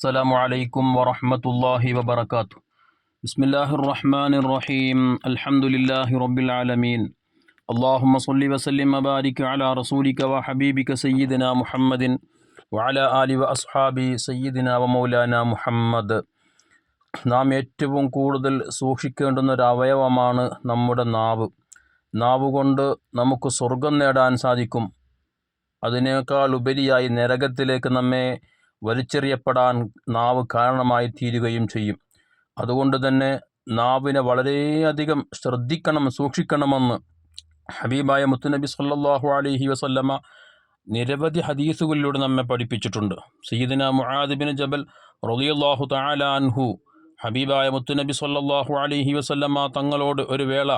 السلام عليكم ورحمة الله وبركاته بسم الله الرحمن الرحيم الحمد لله رب العالمين اللهم صل وسلم وبارك على رسولك وحبيبك سيدنا محمد وعلى آل وأصحابه سيدنا ومولانا മുഹമ്മദ് നാം ഏറ്റവും കൂടുതൽ സൂക്ഷിക്കേണ്ടുന്ന ഒരു അവയവമാണ് നമ്മുടെ നാവ് നാവ് കൊണ്ട് നമുക്ക് സ്വർഗം നേടാൻ സാധിക്കും അതിനേക്കാൾ ഉപരിയായി നരകത്തിലേക്ക് നമ്മെ വലിച്ചെറിയപ്പെടാൻ നാവ് കാരണമായി തീരുകയും ചെയ്യും. അതുകൊണ്ട് തന്നെ നാവിനെ വളരെയധികം ശ്രദ്ധിക്കണം സൂക്ഷിക്കണമെന്ന് ഹബീബായ മുത്തുനബി സല്ലാഹു അലഹി വസല്ലമ നിരവധി ഹദീസുകളിലൂടെ നമ്മെ പഠിപ്പിച്ചിട്ടുണ്ട്. സീദിന മുഹാദിബിന് ജബൽ റളിയല്ലാഹു തആല അൻഹു ഹബീബായ മുത്തുനബി സല്ലാഹു അലഹി വസല്ലമ തങ്ങളോട് ഒരു വേള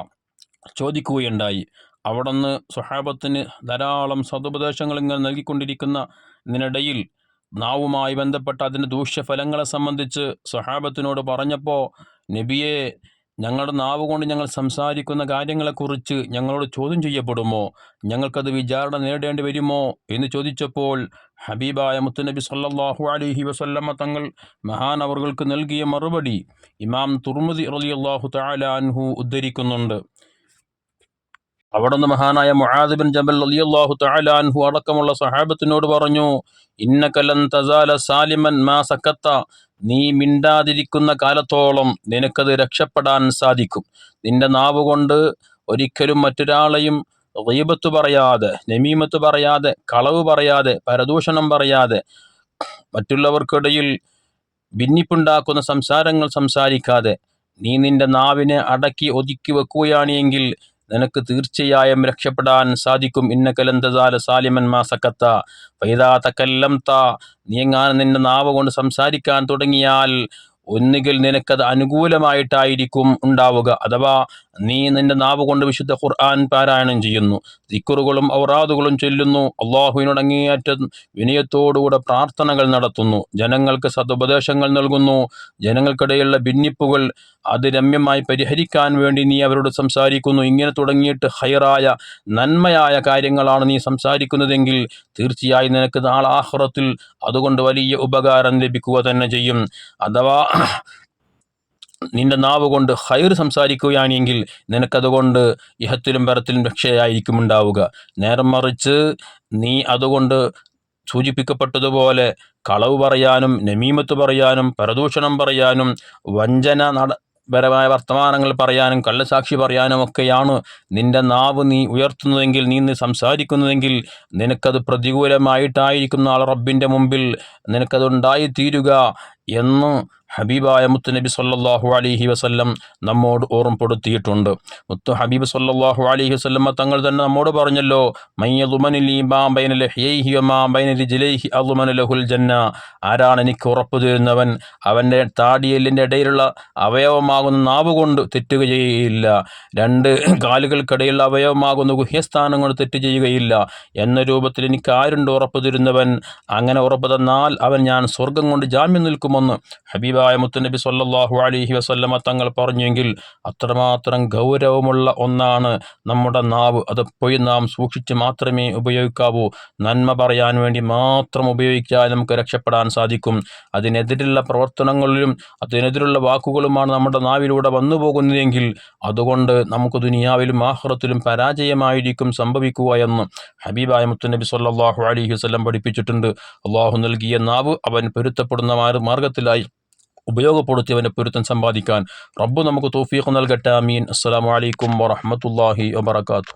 ചോദിക്കുകയുണ്ടായി. അവിടുന്ന് സ്വഹാബത്തിന് ധാരാളം സതുപദേശങ്ങൾ ഇങ്ങനെ നൽകിക്കൊണ്ടിരിക്കുന്ന ഇതിനിടയിൽ നാവുമായി ബന്ധപ്പെട്ട അതിന്റെ ദൂഷ്യഫലങ്ങളെ സംബന്ധിച്ച് സ്വഹാബത്തിനോട് പറഞ്ഞപ്പോൾ നബിയെ ഞങ്ങളുടെ നാവ് കൊണ്ട് ഞങ്ങൾ സംസാരിക്കുന്ന കാര്യങ്ങളെക്കുറിച്ച് ഞങ്ങളോട് ചോദ്യം ചെയ്യപ്പെടുമോ? ഞങ്ങൾക്കത് വിചാരണ നേടേണ്ടി വരുമോ? എന്ന് ചോദിച്ചപ്പോൾ ഹബീബായ മുത്തുനബി സല്ലാഹു അലഹി വസല്ലമ തങ്ങൾ മഹാനവറുകൾക്ക് നൽകിയ മറുപടി ഇമാം തുർമുദി റളിയല്ലാഹു തആല അൻഹു ഉദ്ധരിക്കുന്നുണ്ട്. അവിടുന്ന് മഹാനായ മുഹാദിബിൻ ബിൻ ജബൽ റളിയല്ലാഹു തആല അൻഹു അടക്കമുള്ള സഹാബത്തിനോട് പറഞ്ഞു ഇന്നകലൻ തസാല സാലിമൻ മാ സക്കത്ത നീ മിണ്ടാതിരിക്കുന്ന കാലത്തോളം നിനക്കത് രക്ഷപ്പെടാൻ സാധിക്കും. നിന്റെ നാവ് കൊണ്ട് ഒരിക്കലും മറ്റൊരാളെയും റീബത്ത് പറയാതെ നമീമത്ത് പറയാതെ കളവ് പറയാതെ പരദൂഷണം പറയാതെ മറ്റുള്ളവർക്കിടയിൽ ഭിന്നിപ്പുണ്ടാക്കുന്ന സംസാരങ്ങൾ സംസാരിക്കാതെ നീ നിന്റെ നാവിനെ അടക്കി ഒതുക്കി വെക്കുകയാണ് എങ്കിൽ നിനക്ക് തീർച്ചയായും രക്ഷപ്പെടാൻ സാധിക്കും. ഇന്ന ഇന്നക്കലന്തസാല സാലിമൻ മാസക്കത്ത ഫൈദാ താ നീ എങ്ങാനും നിന്റെ നാവ് കൊണ്ട് സംസാരിക്കാൻ തുടങ്ങിയാൽ ഒന്നുകിൽ നിനക്കത് അനുകൂലമായിട്ടായിരിക്കും ഉണ്ടാവുക. അഥവാ നീ നിന്റെ നാവ് കൊണ്ട് വിശുദ്ധ ഖുർആൻ പാരായണം ചെയ്യുന്നു. ദിക്കുറുകളും ഔറാദുകളും ചൊല്ലുന്നു. അള്ളാഹുവിനോട് അങ്ങേയറ്റം വിനയത്തോടുകൂടെ പ്രാർത്ഥനകൾ നടത്തുന്നു. ജനങ്ങൾക്ക് സതുപദേശങ്ങൾ നൽകുന്നു. ജനങ്ങൾക്കിടയിലുള്ള ഭിന്നിപ്പുകൾ അത് രമ്യമായി പരിഹരിക്കാൻ വേണ്ടി നീ അവരോട് സംസാരിക്കുന്നു. ഇങ്ങനെ തുടങ്ങിയിട്ട് ഹയറായ നന്മയായ കാര്യങ്ങളാണ് നീ സംസാരിക്കുന്നതെങ്കിൽ തീർച്ചയായും നിനക്ക് നാളാഹുറത്തിൽ അതുകൊണ്ട് വലിയ ഉപകാരം ലഭിക്കുക തന്നെ ചെയ്യും. അഥവാ നിന്റെ നാവ് കൊണ്ട് ഹൈർ സംസാരിക്കുകയാണെങ്കിൽ നിനക്കതുകൊണ്ട് ഇഹത്തിലും പരത്തിലും രക്ഷയായിരിക്കും ഉണ്ടാവുക നേരം മറിച്ച് നീ അതുകൊണ്ട് സൂചിപ്പിക്കപ്പെട്ടതുപോലെ കളവ് പറയാനും നമീമത്ത് പറയാനും പരദൂഷണം പറയാനും വഞ്ചന പരമായ വർത്തമാനങ്ങൾ പറയാനും കള്ളസാക്ഷി പറയാനും ഒക്കെയാണ് നിന്റെ നാവ് നീ ഉയർത്തുന്നതെങ്കിൽ നീ സംസാരിക്കുന്നതെങ്കിൽ നിനക്കത് പ്രതികൂലമായിട്ടായിരിക്കുന്ന ആൾ റബ്ബിന്റെ മുമ്പിൽ. നിനക്കത് ഉണ്ടായിത്തീരുക എന്ന് ഹബീബായ മുത്ത് നബി സല്ലാഹു അലൈഹി വസ്ല്ലം നമ്മോട് ഓർമ്മപ്പെടുത്തിയിട്ടുണ്ട്. മുത്ത് ഹബീബ് സല്ലാഹു അലൈഹി വസ്ല്ലമ്മ തങ്ങൾ തന്നെ നമ്മോട് പറഞ്ഞല്ലോ ജന്ന ആരാണ് എനിക്ക് ഉറപ്പു തരുന്നവൻ? അവന്റെ താടിയെല്ലിന്റെ ഇടയിലുള്ള അവയവമാകുന്ന നാവ് കൊണ്ട് തെറ്റുക ചെയ്യുകയില്ല രണ്ട് കാലുകൾക്കിടയിലുള്ള അവയവമാകുന്ന ഗുഹ്യസ്ഥാനം കൊണ്ട് തെറ്റ് ചെയ്യുകയില്ല. എന്ന രൂപത്തിൽ എനിക്ക് ആരുണ്ട് ഉറപ്പു തരുന്നവൻ? അങ്ങനെ ഉറപ്പ് തന്നാൽ അവൻ ഞാൻ സ്വർഗം കൊണ്ട് ജാമ്യം നിൽക്കുമെന്ന് ഹബീബായ മുത്തുനബി സല്ലാഹു അലൈഹി വസല്ലമ തങ്ങൾ പറഞ്ഞെങ്കിൽ അത്രമാത്രം ഗൗരവമുള്ള ഒന്നാണ് നമ്മുടെ നാവ്. അത് പോയി നാം സൂക്ഷിച്ച് മാത്രമേ ഉപയോഗിക്കാവൂ. നന്മ പറയാൻ വേണ്ടി മാത്രം ഉപയോഗിക്കാൻ നമുക്ക് രക്ഷപ്പെടാൻ സാധിക്കും. അതിനെതിരുള്ള പ്രവർത്തനങ്ങളിലും അതിനെതിരുള്ള വാക്കുകളുമാണ് നമ്മുടെ നാവിലൂടെ വന്നു പോകുന്നതെങ്കിൽ അതുകൊണ്ട് നമുക്ക് ദുനിയാവിലും ആഹ്റത്തിലും പരാജയമായിരിക്കും സംഭവിക്കുക എന്ന് ഹബീബായ മുത്തുനബി സല്ലാഹു അലൈഹി വസല്ലം പഠിപ്പിച്ചിട്ടുണ്ട്. അള്ളാഹു നൽകിയ നാവ് അവൻ പൊരുത്തപ്പെടുന്ന മാർഗത്തിലായി. ഉപയോഗപ്പെടുത്തി അവന്റെ പൊരുത്തം സമ്പാദിക്കാൻ. റബ്ബ് നമുക്ക് തോഫീഖ് നൽകട്ടെ. അമീൻ അസ്സലാമു അലൈക്കും വറഹ്മത്തുള്ളാഹി വബറകാതുഹു.